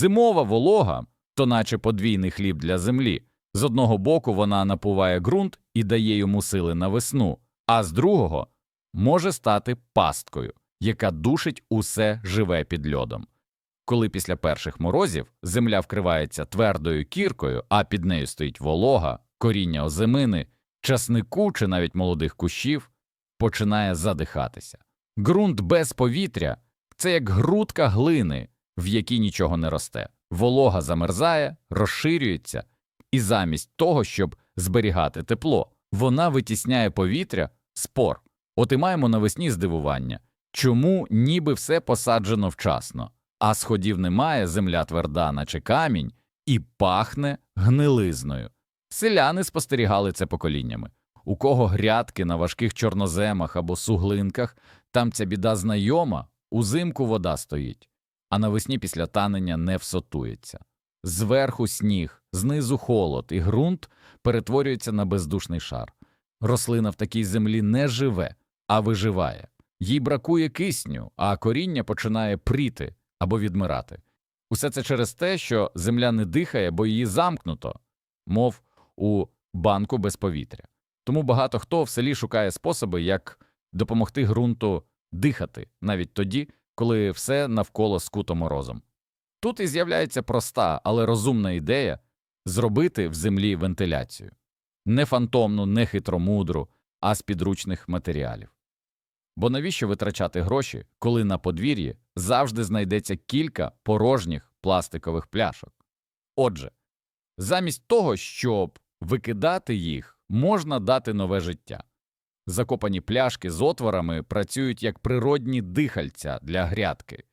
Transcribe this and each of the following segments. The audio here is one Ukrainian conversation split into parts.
Зимова волога то наче подвійний хліб для землі. З одного боку вона напуває ґрунт і дає йому сили на весну, а з другого може стати пасткою, яка душить усе живе під льодом. Коли після перших морозів земля вкривається твердою кіркою, а під нею стоїть волога, коріння озимини, часнику чи навіть молодих кущів, починає задихатися. Ґрунт без повітря це як грудка глини, в якій нічого не росте. Волога замерзає, розширюється, і замість того, щоб зберігати тепло, вона витісняє повітря, спор. От і маємо навесні здивування, чому ніби все посаджено вчасно, а сходів немає, земля тверда, наче камінь, і пахне гнилизною. Селяни спостерігали це поколіннями. У кого грядки на важких чорноземах або суглинках, там ця біда знайома, узимку вода стоїть, а навесні після танення не всотується. Зверху сніг, знизу холод, і ґрунт перетворюється на бездушний шар. Рослина в такій землі не живе, а виживає. Їй бракує кисню, а коріння починає пріти або відмирати. Усе це через те, що земля не дихає, бо її замкнуто, мов у банку без повітря. Тому багато хто в селі шукає способи, як допомогти ґрунту дихати, навіть тоді, коли все навколо скуто морозом. Тут і з'являється проста, але розумна ідея зробити в землі вентиляцію не фантомну, не хитромудру, а з підручних матеріалів. Бо навіщо витрачати гроші, коли на подвір'ї завжди знайдеться кілька порожніх пластикових пляшок? Отже, замість того, щоб викидати їх, можна дати нове життя. Закопані пляшки з отворами працюють як природні дихальця для грядки.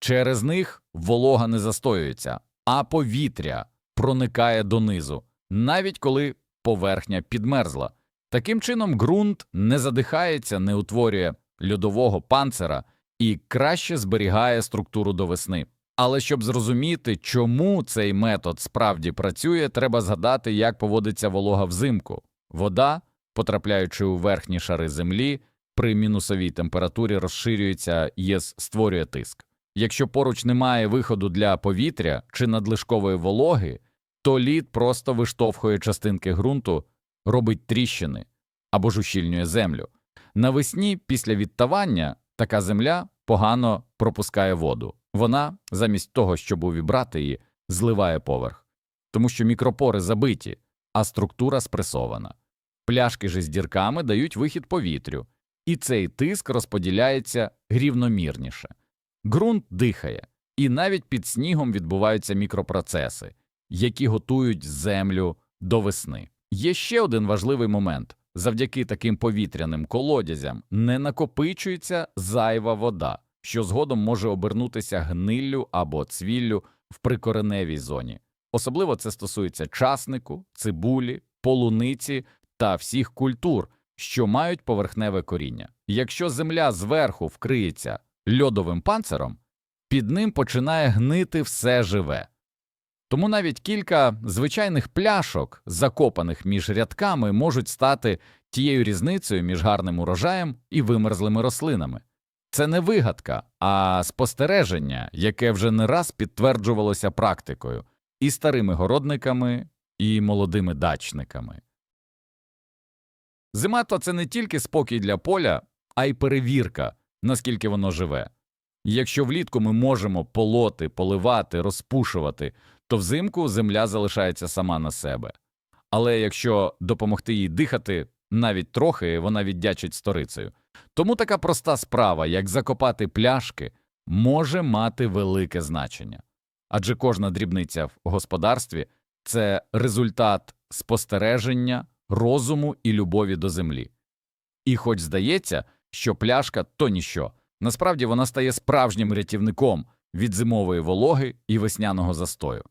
Через них волога не застоюється, а повітря проникає донизу, навіть коли поверхня підмерзла. Таким чином ґрунт не задихається, не утворює льодового панцира і краще зберігає структуру до весни. Але щоб зрозуміти, чому цей метод справді працює, треба згадати, як поводиться волога взимку. Вода, потрапляючи у верхні шари землі, при мінусовій температурі розширюється і створює тиск. Якщо поруч немає виходу для повітря чи надлишкової вологи, то лід просто виштовхує частинки ґрунту, робить тріщини або ж ущільнює землю. Навесні, після відтавання, така земля погано пропускає воду. Вона, замість того, щоб увібрати її, зливає поверх, тому що мікропори забиті, а структура спресована. Пляшки ж з дірками дають вихід повітрю, і цей тиск розподіляється рівномірніше. Ґрунт дихає, і навіть під снігом відбуваються мікропроцеси, які готують землю до весни. Є ще один важливий момент завдяки таким повітряним колодязям не накопичується зайва вода, що згодом може обернутися гниллю або цвіллю в прикореневій зоні. Особливо це стосується часнику, цибулі, полуниці та всіх культур, що мають поверхневе коріння. Якщо земля зверху вкриється льодовим панциром, під ним починає гнити все живе. Тому навіть кілька звичайних пляшок, закопаних між рядками, можуть стати тією різницею між гарним урожаєм і вимерзлими рослинами. Це не вигадка, а спостереження, яке вже не раз підтверджувалося практикою і старими городниками, і молодими дачниками. Зима то це не тільки спокій для поля, а й перевірка, наскільки воно живе. Якщо влітку ми можемо полоти, поливати, розпушувати, то взимку земля залишається сама на себе. Але якщо допомогти їй дихати навіть трохи, вона віддячить сторицею. Тому така проста справа, як закопати пляшки, може мати велике значення. Адже кожна дрібниця в господарстві це результат спостереження, розуму і любові до землі. І хоч здається, що пляшка то ніщо, насправді вона стає справжнім рятівником від зимової вологи і весняного застою.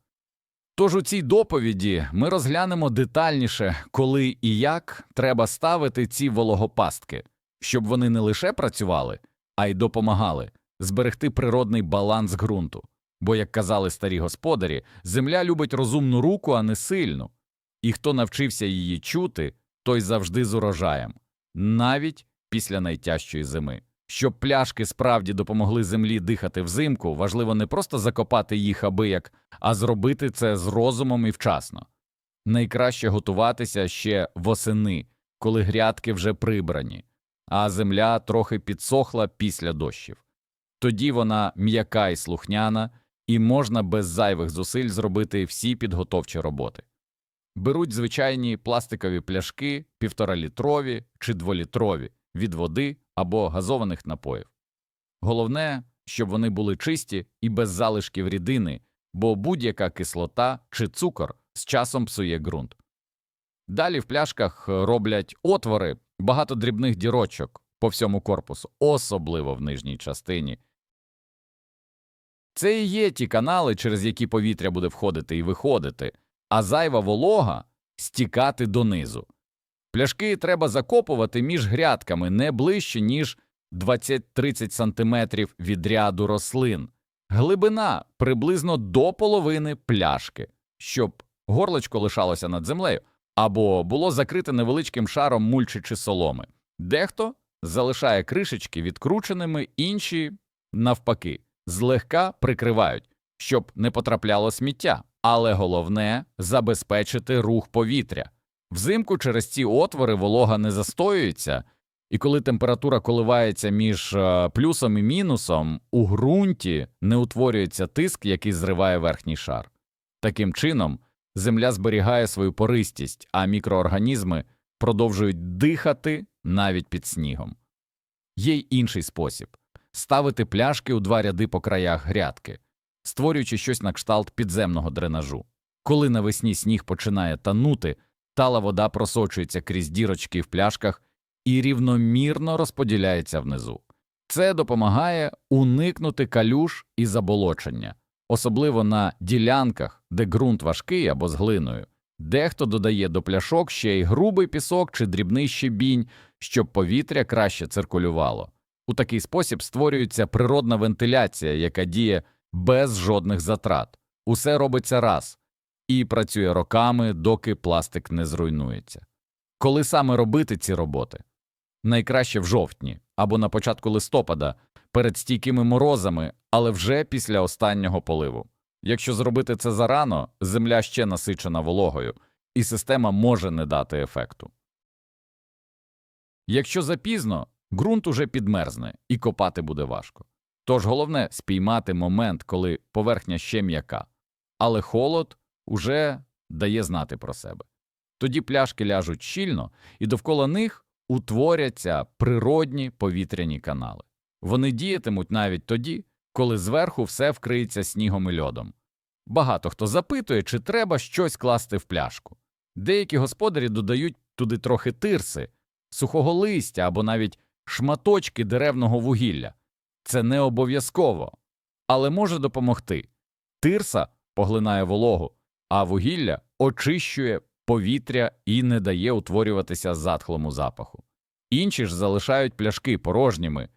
Тож у цій доповіді ми розглянемо детальніше, коли і як треба ставити ці вологопастки, щоб вони не лише працювали, а й допомагали зберегти природний баланс ґрунту. Бо, як казали старі господарі, земля любить розумну руку, а не сильну, і хто навчився її чути, той завжди з урожаєм, навіть після найтяжчої зими. Щоб пляшки справді допомогли землі дихати взимку, важливо не просто закопати їх абияк, а зробити це з розумом і вчасно. Найкраще готуватися ще восени, коли грядки вже прибрані, а земля трохи підсохла після дощів. Тоді вона м'яка і слухняна, і можна без зайвих зусиль зробити всі підготовчі роботи. Беруть звичайні пластикові пляшки, півторалітрові чи дволітрові від води або газованих напоїв. Головне, щоб вони були чисті і без залишків рідини, бо будь-яка кислота чи цукор з часом псує ґрунт. Далі в пляшках роблять отвори, багато дрібних дірочок по всьому корпусу, особливо в нижній частині. Це і є ті канали, через які повітря буде входити і виходити, а зайва волога стікати донизу. Пляшки треба закопувати між грядками не ближче, ніж 20-30 см від ряду рослин. Глибина приблизно до половини пляшки, щоб горлочко лишалося над землею, або було закрите невеличким шаром мульчі чи соломи. Дехто залишає кришечки відкрученими, інші, навпаки, злегка прикривають, щоб не потрапляло сміття. Але головне забезпечити рух повітря. Взимку через ці отвори волога не застоюється, і коли температура коливається між е, плюсом і мінусом, у ґрунті не утворюється тиск, який зриває верхній шар. Таким чином, земля зберігає свою пористість, а мікроорганізми продовжують дихати навіть під снігом. Є й інший спосіб ставити пляшки у два ряди по краях грядки, створюючи щось на кшталт підземного дренажу. Коли навесні сніг починає танути, тала вода просочується крізь дірочки в пляшках і рівномірно розподіляється внизу. Це допомагає уникнути калюш і заболочення, особливо на ділянках, де ґрунт важкий або з глиною. Дехто додає до пляшок ще й грубий пісок чи дрібний щебінь, щоб повітря краще циркулювало. У такий спосіб створюється природна вентиляція, яка діє без жодних затрат. Усе робиться раз і працює роками, доки пластик не зруйнується. Коли саме робити ці роботи? Найкраще в жовтні або на початку листопада перед стійкими морозами, але вже після останнього поливу. Якщо зробити це зарано, земля ще насичена вологою, і система може не дати ефекту. Якщо запізно, ґрунт уже підмерзне і копати буде важко. Тож головне спіймати момент, коли поверхня ще м'яка, але холод уже дає знати про себе. Тоді пляшки ляжуть щільно, і довкола них утворяться природні повітряні канали. Вони діятимуть навіть тоді, коли зверху все вкриється снігом і льодом. Багато хто запитує, чи треба щось класти в пляшку. Деякі господарі додають туди трохи тирси, сухого листя або навіть шматочки деревного вугілля. Це не обов'язково, але може допомогти. Тирса поглинає вологу, а вугілля очищує повітря і не дає утворюватися затхлому запаху. Інші ж залишають пляшки порожніми,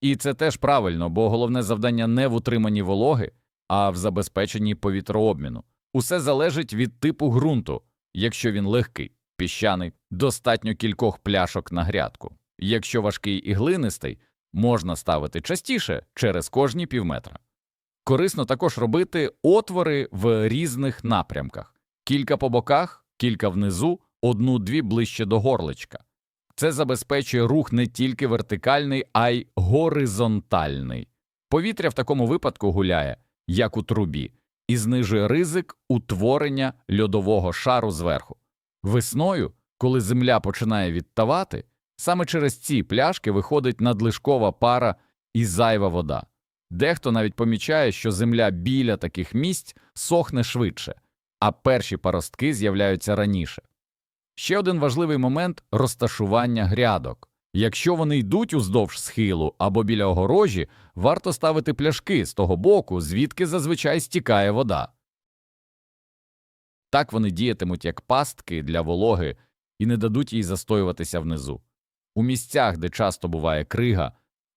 і це теж правильно, бо головне завдання не в утриманні вологи, а в забезпеченні повітрообміну. Усе залежить від типу ґрунту. Якщо він легкий, піщаний, достатньо кількох пляшок на грядку. Якщо важкий і глинистий, можна ставити частіше через кожні півметра. Корисно також робити отвори в різних напрямках кілька по боках, кілька внизу, одну-дві ближче до горличка. Це забезпечує рух не тільки вертикальний, а й горизонтальний. Повітря в такому випадку гуляє, як у трубі, і знижує ризик утворення льодового шару зверху. Весною, коли земля починає відтавати, саме через ці пляшки виходить надлишкова пара і зайва вода. Дехто навіть помічає, що земля біля таких місць сохне швидше, а перші паростки з'являються раніше. Ще один важливий момент розташування грядок. Якщо вони йдуть уздовж схилу або біля огорожі, варто ставити пляшки з того боку, звідки зазвичай стікає вода. Так вони діятимуть як пастки для вологи і не дадуть їй застоюватися внизу. У місцях, де часто буває крига,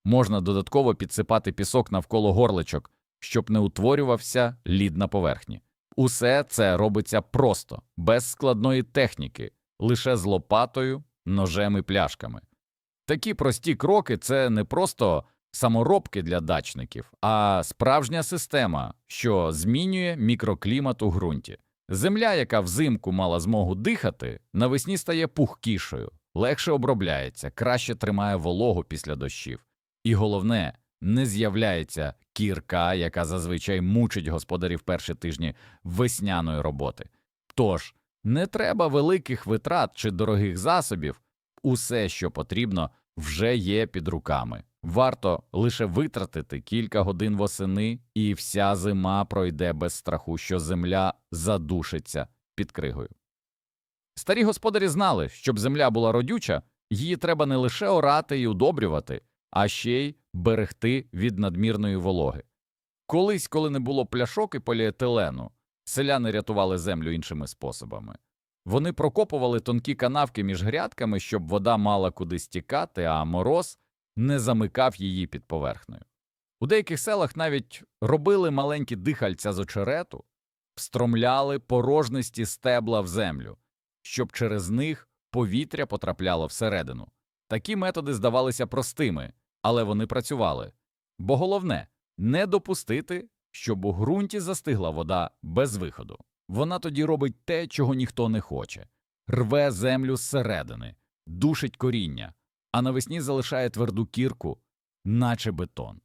можна додатково підсипати пісок навколо горличок, щоб не утворювався лід на поверхні. Усе це робиться просто, без складної техніки, лише з лопатою, ножем і пляшками. Такі прості кроки це не просто саморобки для дачників, а справжня система, що змінює мікроклімат у ґрунті. Земля, яка взимку мала змогу дихати, навесні стає пухкішою, легше обробляється, краще тримає вологу після дощів. І головне, не з'являється кірка, яка зазвичай мучить господарів перші тижні весняної роботи. Тож не треба великих витрат чи дорогих засобів, усе, що потрібно, вже є під руками. Варто лише витратити кілька годин восени, і вся зима пройде без страху, що земля задушиться під кригою. Старі господарі знали, щоб земля була родюча, її треба не лише орати і удобрювати, а ще й берегти від надмірної вологи. Колись, коли не було пляшок і поліетилену, селяни рятували землю іншими способами. Вони прокопували тонкі канавки між грядками, щоб вода мала куди стікати, а мороз не замикав її під поверхнею. У деяких селах навіть робили маленькі дихальця з очерету, встромляли порожнисті стебла в землю, щоб через них повітря потрапляло всередину. Такі методи здавалися простими, але вони працювали. Бо головне не допустити, щоб у ґрунті застигла вода без виходу. Вона тоді робить те, чого ніхто не хоче рве землю зсередини, душить коріння, а навесні залишає тверду кірку, наче бетон.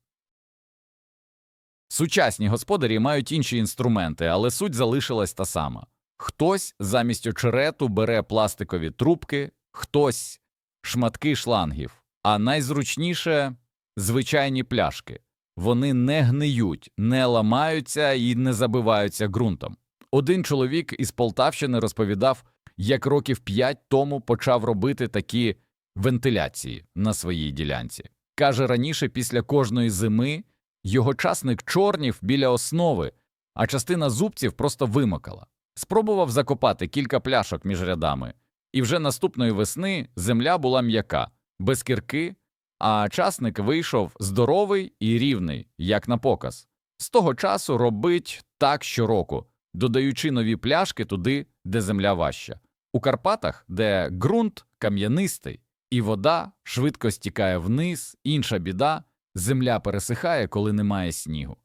Сучасні господарі мають інші інструменти, але суть залишилась та сама. Хтось замість очерету бере пластикові трубки, хтось шматки шлангів, а найзручніше звичайні пляшки. Вони не гниють, не ламаються і не забиваються ґрунтом. Один чоловік із Полтавщини розповідав, як років п'ять тому почав робити такі вентиляції на своїй ділянці. Каже, раніше після кожної зими його часник чорнів біля основи, а частина зубців просто вимокала. Спробував закопати кілька пляшок між рядами, і вже наступної весни земля була м'яка, без кірки, а часник вийшов здоровий і рівний, як на показ. З того часу робить так щороку, додаючи нові пляшки туди, де земля важча. У Карпатах, де ґрунт кам'янистий і вода швидко стікає вниз, інша біда земля пересихає, коли немає снігу.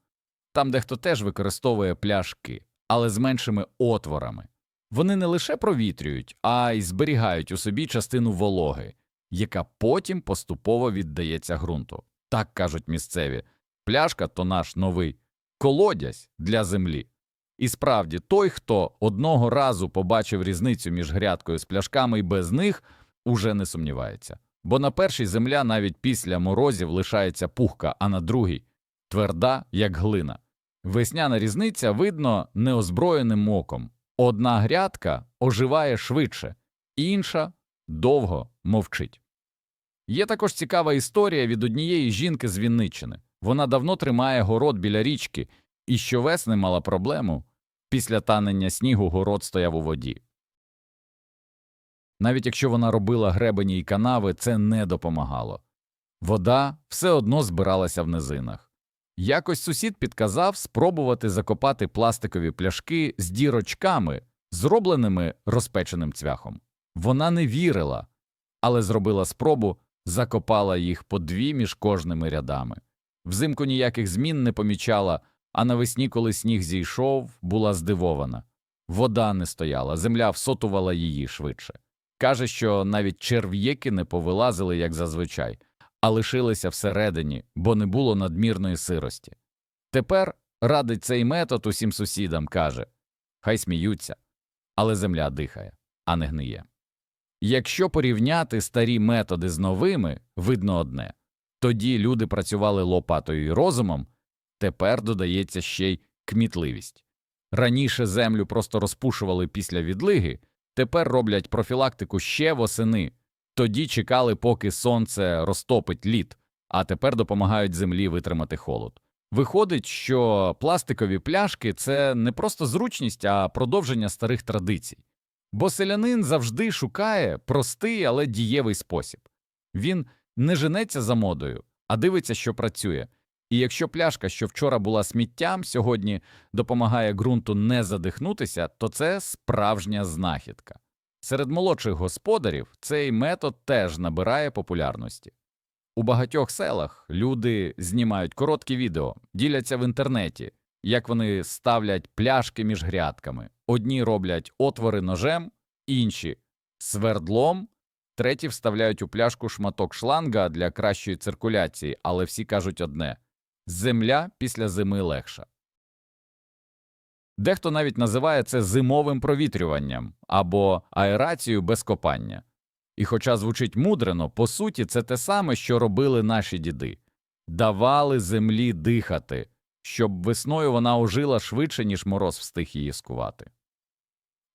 Там дехто теж використовує пляшки, але з меншими отворами. Вони не лише провітрюють, а й зберігають у собі частину вологи, яка потім поступово віддається ґрунту. Так кажуть місцеві. Пляшка то наш новий колодязь для землі. І справді, той, хто одного разу побачив різницю між грядкою з пляшками і без них, уже не сумнівається. Бо на першій земля навіть після морозів лишається пухка, а на другій тверда, як глина. Весняна різниця видно неозброєним оком. Одна грядка оживає швидше, інша довго мовчить. Є також цікава історія від однієї жінки з Вінниччини. Вона давно тримає город біля річки і щовесни мала проблему. Після танення снігу город стояв у воді. Навіть якщо вона робила гребені й канави, це не допомагало. Вода все одно збиралася в низинах. Якось сусід підказав спробувати закопати пластикові пляшки з дірочками, зробленими розпеченим цвяхом. Вона не вірила, але зробила спробу, закопала їх по дві між кожними рядами. Взимку ніяких змін не помічала, а навесні, коли сніг зійшов, була здивована. Вода не стояла, земля всотувала її швидше. Каже, що навіть черв'єки не повилазили, як зазвичай, а лишилися всередині, бо не було надмірної сирості. Тепер радить цей метод усім сусідам, каже хай сміються, але земля дихає, а не гниє. Якщо порівняти старі методи з новими, видно одне тоді люди працювали лопатою і розумом, тепер додається ще й кмітливість. Раніше землю просто розпушували після відлиги, тепер роблять профілактику ще восени, тоді чекали, поки сонце розтопить лід, а тепер допомагають землі витримати холод. Виходить, що пластикові пляшки це не просто зручність, а продовження старих традицій. Бо селянин завжди шукає простий, але дієвий спосіб. Він не женеться за модою, а дивиться, що працює. І якщо пляшка, що вчора була сміттям, сьогодні допомагає ґрунту не задихнутися, то це справжня знахідка. Серед молодших господарів цей метод теж набирає популярності. У багатьох селах люди знімають короткі відео, діляться в інтернеті, як вони ставлять пляшки між грядками. Одні роблять отвори ножем, інші свердлом, треті вставляють у пляшку шматок шланга для кращої циркуляції, але всі кажуть одне земля після зими легша. Дехто навіть називає це зимовим провітрюванням або аерацією без копання. І хоча звучить мудрено, по суті, це те саме, що робили наші діди давали землі дихати, щоб весною вона ожила швидше, ніж мороз встиг її скувати.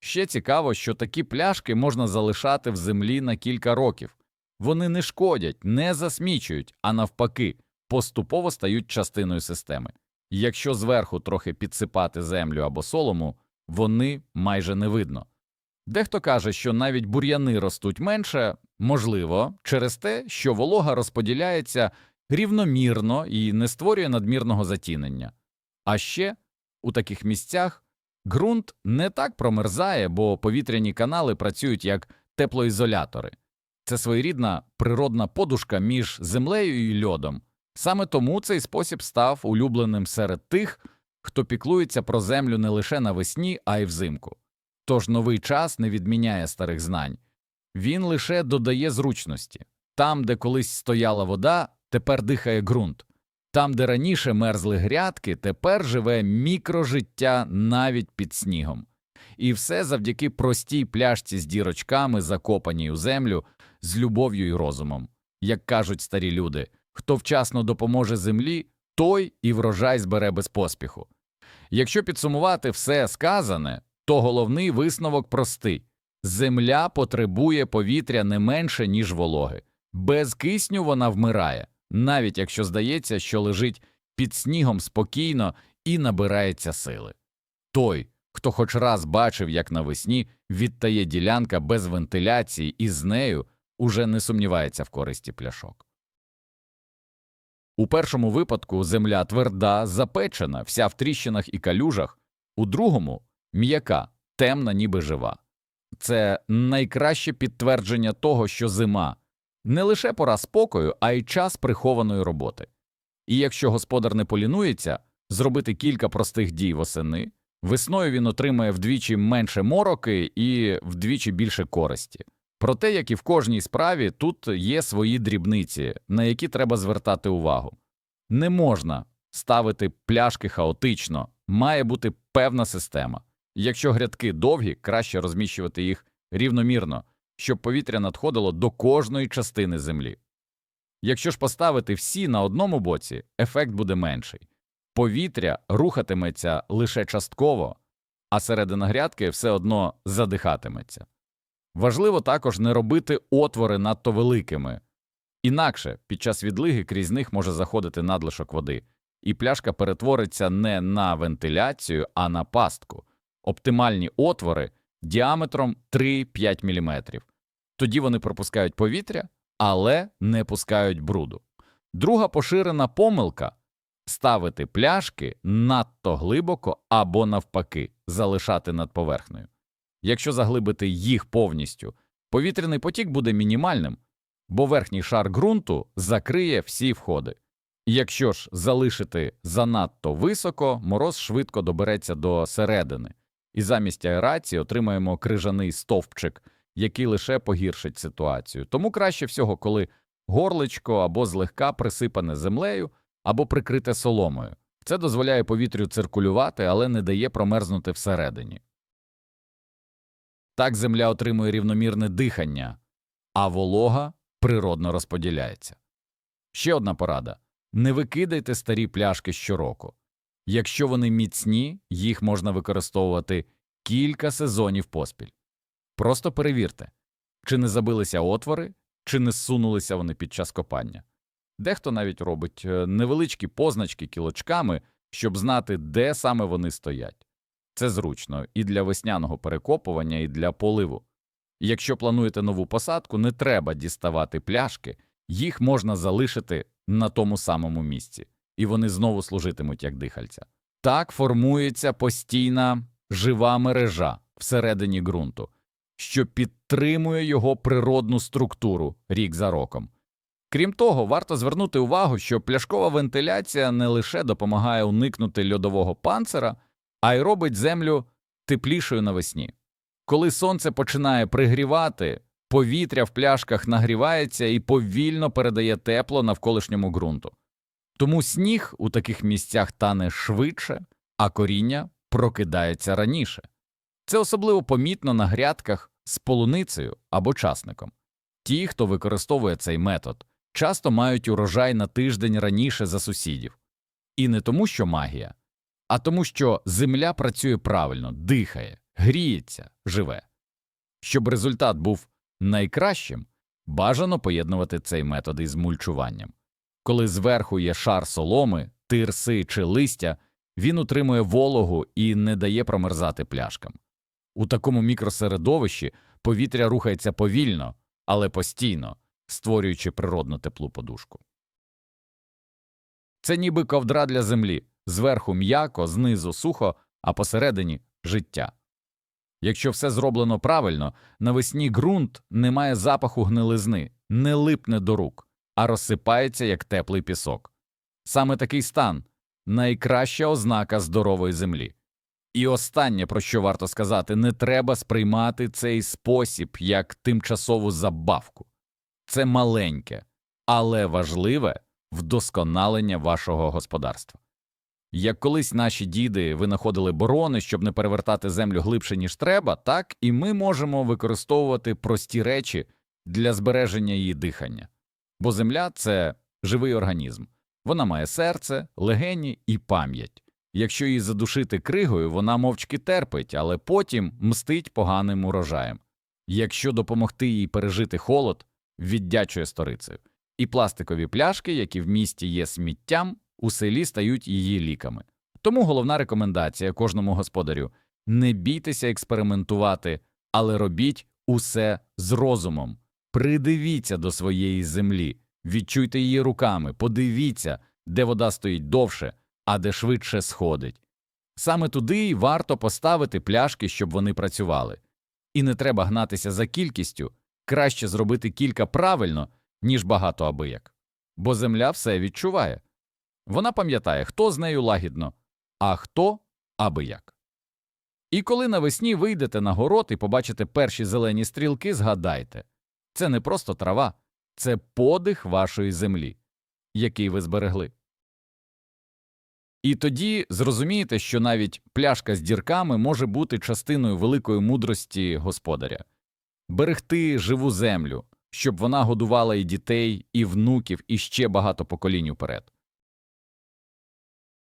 Ще цікаво, що такі пляшки можна залишати в землі на кілька років. Вони не шкодять, не засмічують, а навпаки, поступово стають частиною системи. Якщо зверху трохи підсипати землю або солому, вони майже не видно. Дехто каже, що навіть бур'яни ростуть менше, можливо, через те, що волога розподіляється рівномірно і не створює надмірного затінення. А ще у таких місцях ґрунт не так промерзає, бо повітряні канали працюють як теплоізолятори. Це своєрідна природна подушка між землею і льодом. Саме тому цей спосіб став улюбленим серед тих, хто піклується про землю не лише навесні, а й взимку. Тож новий час не відміняє старих знань, він лише додає зручності там, де колись стояла вода, тепер дихає ґрунт, там, де раніше мерзли грядки, тепер живе мікрожиття навіть під снігом. І все завдяки простій пляшці з дірочками, закопаній у землю, з любов'ю і розумом. Як кажуть старі люди, хто вчасно допоможе землі, той і врожай збере без поспіху. Якщо підсумувати все сказане, то головний висновок простий земля потребує повітря не менше, ніж вологи. Без кисню вона вмирає, навіть якщо здається, що лежить під снігом спокійно і набирається сили. Той, хто хоч раз бачив, як навесні відтає ділянка без вентиляції і з нею уже не сумнівається в користі пляшок. У першому випадку земля тверда, запечена, вся в тріщинах і калюжах, у другому м'яка, темна, ніби жива. Це найкраще підтвердження того, що зима не лише пора спокою, а й час прихованої роботи. І якщо господар не полінується зробити кілька простих дій восени, весною він отримає вдвічі менше мороки і вдвічі більше користі. Проте, як і в кожній справі, тут є свої дрібниці, на які треба звертати увагу. Не можна ставити пляшки хаотично, має бути певна система. Якщо грядки довгі, краще розміщувати їх рівномірно, щоб повітря надходило до кожної частини землі. Якщо ж поставити всі на одному боці, ефект буде менший. Повітря рухатиметься лише частково, а середина грядки все одно задихатиметься. Важливо також не робити отвори надто великими, інакше під час відлиги крізь них може заходити надлишок води, і пляшка перетвориться не на вентиляцію, а на пастку, оптимальні отвори діаметром 3-5 мм. Тоді вони пропускають повітря, але не пускають бруду. Друга поширена помилка ставити пляшки надто глибоко або навпаки залишати над поверхнею. Якщо заглибити їх повністю, повітряний потік буде мінімальним, бо верхній шар ґрунту закриє всі входи. Якщо ж залишити занадто високо, мороз швидко добереться до середини, і замість аерації отримаємо крижаний стовпчик, який лише погіршить ситуацію. Тому краще всього, коли горличко або злегка присипане землею, або прикрите соломою. Це дозволяє повітрю циркулювати, але не дає промерзнути всередині. Так земля отримує рівномірне дихання, а волога природно розподіляється. Ще одна порада не викидайте старі пляшки щороку. Якщо вони міцні, їх можна використовувати кілька сезонів поспіль. Просто перевірте, чи не забилися отвори, чи не зсунулися вони під час копання. Дехто навіть робить е, невеличкі позначки кілочками, щоб знати, де саме вони стоять. Це зручно і для весняного перекопування, і для поливу. Якщо плануєте нову посадку, не треба діставати пляшки, їх можна залишити на тому самому місці, і вони знову служитимуть як дихальця. Так формується постійна жива мережа всередині ґрунту. що підтримує його природну структуру рік за роком. Крім того, варто звернути увагу, що пляшкова вентиляція не лише допомагає уникнути льодового панцира, а й робить землю теплішою навесні. Коли сонце починає пригрівати, повітря в пляшках нагрівається і повільно передає тепло навколишньому ґрунту. Тому сніг у таких місцях тане швидше, а коріння прокидається раніше. Це особливо помітно на грядках з полуницею або часником. Ті, хто використовує цей метод, часто мають урожай на тиждень раніше за сусідів. І не тому, що магія, а тому, що земля працює правильно, дихає, гріється, живе. Щоб результат був найкращим, бажано поєднувати цей метод із мульчуванням. Коли зверху є шар соломи, тирси чи листя, він утримує вологу і не дає промерзати пляшкам. У такому мікросередовищі повітря рухається повільно, але постійно, створюючи природну теплу подушку. Це ніби ковдра для землі, зверху м'яко, знизу сухо, а посередині життя. Якщо все зроблено правильно, навесні ґрунт не має запаху гнилизни, не липне до рук, а розсипається як теплий пісок. Саме такий стан найкраща ознака здорової землі. І останнє, про що варто сказати, не треба сприймати цей спосіб як тимчасову забавку. Це маленьке, але важливе вдосконалення вашого господарства. Як колись наші діди винаходили борони, щоб не перевертати землю глибше, ніж треба, так і ми можемо використовувати прості речі для збереження її дихання. Бо земля це живий організм. Вона має серце, легені і пам'ять. Якщо її задушити кригою, вона мовчки терпить, але потім мстить поганим урожаєм. Якщо допомогти їй пережити холод, віддячує сторицею. І пластикові пляшки, які в місті є сміттям, у селі стають її ліками. Тому головна рекомендація кожному господарю не бійтеся експериментувати, але робіть усе з розумом. Придивіться до своєї землі, відчуйте її руками, подивіться, де вода стоїть довше, а де швидше сходить. Саме туди й варто поставити пляшки, щоб вони працювали. І не треба гнатися за кількістю, краще зробити кілька правильно, ніж багато абияк. Бо земля все відчуває. Вона пам'ятає, хто з нею лагідно, а хто абияк. І коли навесні вийдете на город і побачите перші зелені стрілки, згадайте це не просто трава, це подих вашої землі, який ви зберегли. І тоді зрозумієте, що навіть пляшка з дірками може бути частиною великої мудрості господаря берегти живу землю, щоб вона годувала і дітей, і внуків, і ще багато поколінь уперед.